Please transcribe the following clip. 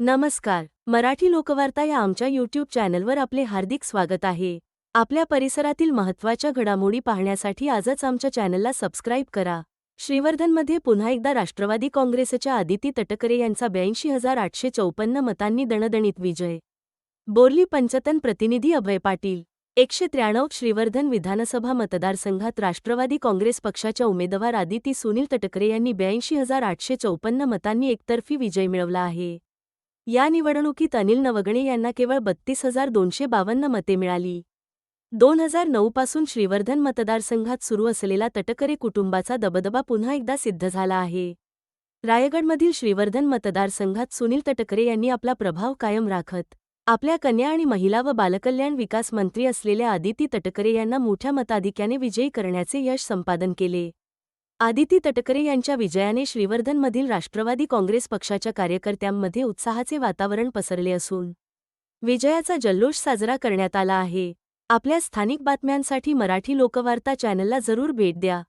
नमस्कार. मराठी लोकवार्ता या आमच्या यूट्यूब चॅनलवर आपले हार्दिक स्वागत आहे. आपल्या परिसरातील महत्त्वाच्या घडामोडी पाहण्यासाठी आजच आमच्या चॅनलला सबस्क्राईब करा. श्रीवर्धनमध्ये पुन्हा एकदा राष्ट्रवादी काँग्रेसच्या आदिती तटकरे यांचा ब्याऐंशी हजार आठशे चौपन्न मतांनी दणदणीत विजय. बोरली पंचतन प्रतिनिधी अभय पाटील. एकशे त्र्याण्णव श्रीवर्धन विधानसभा मतदारसंघात राष्ट्रवादी काँग्रेस पक्षाच्या उमेदवार आदिती सुनील तटकरे यांनी ब्याऐंशी हजार आठशे चौपन्न मतांनी एकतर्फी विजय मिळवला आहे. या निवडणुकीत अनिल नवगणे यांना केवळ बत्तीस हजार दोनशे बावन्न मते मिळाली. दोन हजार नऊ पासून श्रीवर्धन मतदारसंघात सुरू असलेला तटकरे कुटुंबाचा दबदबा पुन्हा एकदा सिद्ध झाला आहे. रायगडमधील श्रीवर्धन मतदारसंघात सुनील तटकरे यांनी आपला प्रभाव कायम राखत आपल्या कन्या आणि महिला व बालकल्याण विकास मंत्री असलेल्या आदिती तटकरे यांना मोठ्या मताधिक्याने विजयी करण्याचे यश संपादन केले. आदिती तटकरे यांच्या विजयाने श्रीवर्धनमधील राष्ट्रवादी काँग्रेस पक्षाच्या कार्यकर्त्यांमध्ये उत्साहाचे वातावरण पसरले असून विजयाचा जल्लोष साजरा करण्यात आला आहे. आपल्या स्थानिक बातम्यांसाठी मराठी लोकवार्ता चॅनलला जरूर भेट द्या.